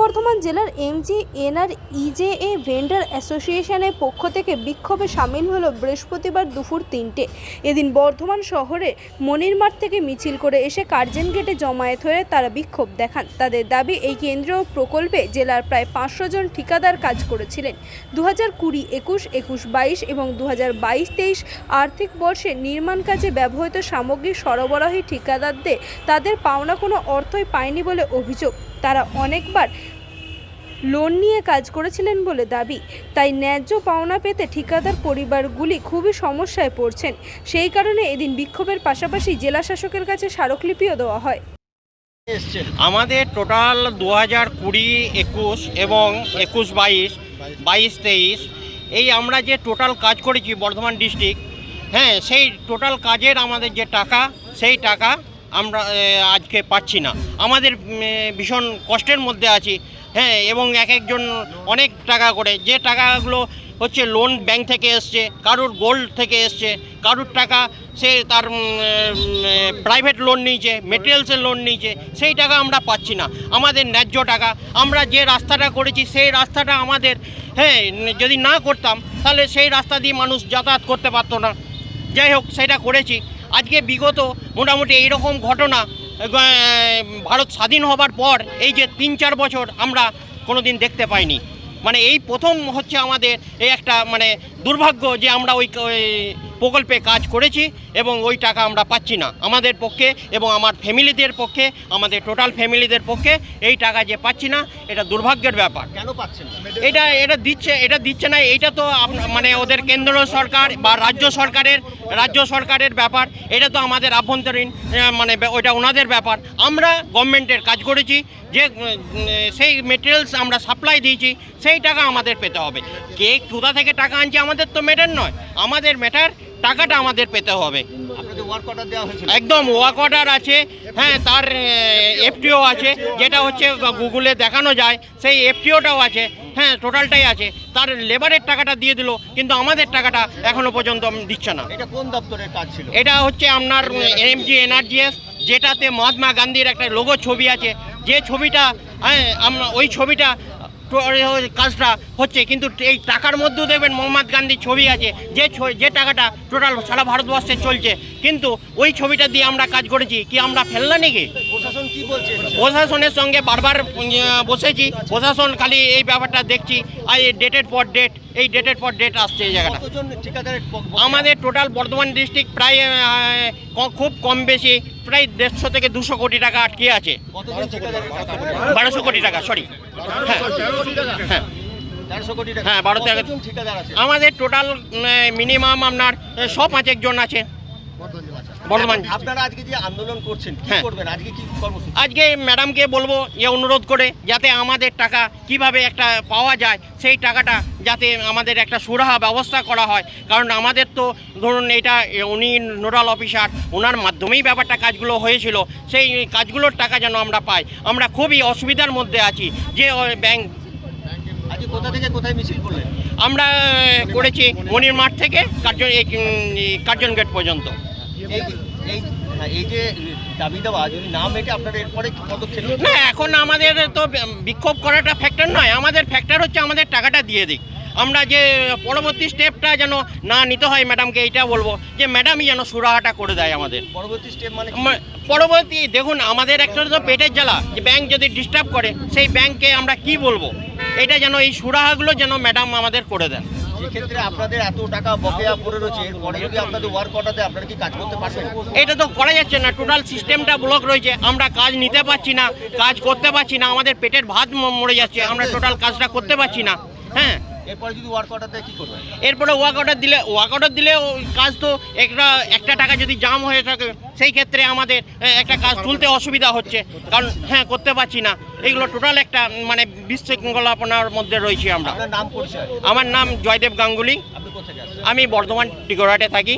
বর্ধমান জেলার MG, NR vendor অ্যাসোসিয়েশনের পক্ষ থেকে বিক্ষোভে সামিল হলো বৃহস্পতিবার দুপুর তিনটে। এদিন বর্ধমান শহরে মনিরমাঠ থেকে মিছিল করে এসে কার্জন গেটে জমায়েত হয়ে তারা বিক্ষোভ দেখান। তাদের দাবি, এই কেন্দ্রীয় প্রকল্পে জেলার প্রায় পাঁচশো জন ঠিকাদার কাজ করেছিলেন। দু হাজার কুড়ি একুশ একুশ বাইশ এবং দু হাজার বাইশ তেইশ আর্থিক বর্ষে নির্মাণ কাজে ব্যবহৃত সামগ্রী সরবরাহী ঠিকাদারদের তাদের পাওনা কোনো অর্থই পায়নি বলে অভিযোগ। তারা অনেকবার লোন নিয়ে কাজ করেছিলেন বলে দাবি। তাই ন্যায্য পাওনা পেতে ঠিকাদার পরিবারগুলি খুবই সমস্যায় পড়ছেন। সেই কারণে এদিন বিক্ষোভের পাশাপাশি জেলা শাসকের কাছে স্মারকলিপিও দেওয়া হয়। আমাদের টোটাল দু হাজার কুড়ি, একুশ এবং একুশ বাইশ বাইশ তেইশ, এই আমরা যে টোটাল কাজ করেছি বর্ধমান ডিস্ট্রিক্ট হ্যাঁ সেই টোটাল কাজের আমাদের যে টাকা, সেই টাকা আমরা আজকে পাচ্ছি না। আমাদের ভীষণ কষ্টের মধ্যে আছি। হ্যাঁ এবং এক একজন অনেক টাকা করে। যে টাকাগুলো হচ্ছে লোন ব্যাংক থেকে এসছে, কারুর গোল্ড থেকে এসছে, কারুর টাকা সে তার প্রাইভেট লোন নিয়েছে মেটেরিয়ালসের লোন নিয়েছে, সেই টাকা আমরা পাচ্ছি না। আমাদের ন্যায্য টাকা। আমরা যে রাস্তাটা করেছি, সেই রাস্তাটা আমাদের হ্যাঁ যদি না করতাম, তাহলে সেই রাস্তা দিয়ে মানুষ যাতায়াত করতে পারতো না। যাই হোক, সেটা করেছি। আজকে বিগত মোটামুটি এইরকম ঘটনা ভারত স্বাধীন হবার পর এই যে তিন চার বছর আমরা কোনো দিন দেখতে পাইনি। মানে এই প্রথম হচ্ছে আমাদের এই একটা মানে দুর্ভাগ্য যে আমরা ওই প্রকল্পে কাজ করেছি এবং ওই টাকা আমরা পাচ্ছি না। আমাদের পক্ষে এবং আমার ফ্যামিলিদের পক্ষে আমাদের টোটাল ফ্যামিলিদের পক্ষে এই টাকা যে পাচ্ছি না এটা দুর্ভাগ্যের ব্যাপার। কেন পাচ্ছেন এটা এটা দিচ্ছে এটা দিচ্ছে না এটা তো মানে ওদের কেন্দ্র সরকার বা রাজ্য সরকারের রাজ্য সরকারের ব্যাপার এটা তো আমাদের আভ্যন্তরীণ মানে ওইটা ওনাদের ব্যাপার। আমরা গভর্নমেন্টের কাজ করেছি যে সেই মেটেরিয়ালস আমরা সাপ্লাই দিয়েছি সেই টাকা আমাদের পেতে হবে। কে কোথা থেকে টাকা আনছে আমাদের তো ম্যাটার নয় আমাদের ম্যাটার টাকাটা আমাদের পেতে হবে। আপনাদের ওয়ার্ক অর্ডার একদম ওয়াক অর্ডার আছে হ্যাঁ তার এফটিও আছে যেটা হচ্ছে গুগলে দেখানো যায় সেই এফটিওটাও আছে হ্যাঁ টোটালটাই আছে। তার লেবারের টাকাটা দিয়ে দিল কিন্তু আমাদের টাকাটা এখনও পর্যন্ত দিচ্ছে না। এটা কোন দপ্তরের কাজ ছিল? এটা হচ্ছে আপনার এমজি এনআরজিএস যেটাতে মহাত্মা গান্ধীর একটা লোগো ছবি আছে। যে ছবিটা হ্যাঁ আমরা ওই ছবিটা কাজটা হচ্ছে কিন্তু এই টাকার মধ্যেও দেখবেন মোহাম্মদ গান্ধীর ছবি আছে যে যে টাকাটা টোটাল সারা ভারতবর্ষে চলছে কিন্তু ওই ছবিটা দিয়ে আমরা কাজ করেছি কি আমরা ফেললা নাকি? প্রশাসন কি বলছে প্রশাসনের সঙ্গে বারবার বসেছি প্রশাসন খালি এই ব্যাপারটা দেখছি আর এই ডেটের পর ডেট এই ডেটের পর ডেট আসছে এই জায়গাটা। আমাদের টোটাল বর্ধমান ডিস্ট্রিক্ট প্রায় খুব কম বেশি প্রায় দেড়শো থেকে দুশো কোটি টাকা আটকে আছে? বারোশো কোটি টাকা সরি হ্যাঁ হ্যাঁ হ্যাঁ, বারো আমাদের টোটাল মিনিমাম আপনার ছ পাঁচেক জন আছে। বর্ধমান আপনারা আজকে যে আন্দোলন করছেন কি হ্যাঁ। করবেন? আজকে কি কর্মসূচি? আজকে ম্যাডামকে বলব যে অনুরোধ করে যাতে আমাদের টাকা কীভাবে একটা পাওয়া যায় সেই টাকাটা যাতে আমাদের একটা সুরাহা ব্যবস্থা করা হয়। কারণ আমাদের তো ধরুন এটা উনি নোডাল অফিসার ওনার মাধ্যমেই ব্যাপারটা কাজগুলো হয়েছিল সেই কাজগুলোর টাকা যেন আমরা পাই। আমরা খুবই অসুবিধার মধ্যে আছি যে ব্যাংক আজকে কোথা থেকে কোথায় মিছিল করলেন? আমরা করেছি মনির মাঠ থেকে কার্জন কার্জন গেট পর্যন্ত। হ্যাঁ, না এখন আমাদের তো বিক্ষোভ করাটা ফ্যাক্টর নয়। আমাদের ফ্যাক্টর হচ্ছে আমাদের টাকাটা দিয়ে দিক। আমরা যে পরবর্তী স্টেপটা যেন না নিতে হয় ম্যাডামকে এইটা বলব যে ম্যাডামই যেন সুরাহাটা করে দেয় আমাদের। পরবর্তী স্টেপ মানে পরবর্তী দেখুন আমাদের একটা তো পেটের জ্বালা। যে ব্যাংক যদি ডিস্টার্ব করে সেই ব্যাংককে আমরা কি বলব? এটা যেন এই সুরাহাগুলো যেন ম্যাডাম আমাদের করে দেন। আপনাদের এত টাকা বকেয়া রয়েছে কি কাজ করতে এটা তো করা যাচ্ছে না টোটাল সিস্টেমটা ব্লক রয়েছে, আমরা কাজ নিতে পারছি না, কাজ করতে পারছি না, আমাদের পেটের ভাত মরে যাচ্ছে, আমরা টোটাল কাজটা করতে পারছি না হ্যাঁ? এরপরে যদি ওয়ার্ক অর্ডার এরপরে দিলে ওয়ার্কআউটার অর্ডার দিলে ওই কাজ তো একটা একটা টাকা যদি জাম হয়ে থাকে সেই ক্ষেত্রে আমাদের একটা কাজ তুলতে অসুবিধা হচ্ছে। কারণ হ্যাঁ করতে পারছি না। এগুলো টোটাল একটা মানে বিশৃঙ্খলাপনার মধ্যে রয়েছি আমরা। আমার নাম জয়দেব গাঙ্গুলি। আমি বর্ধমান টিগোরাটে থাকি।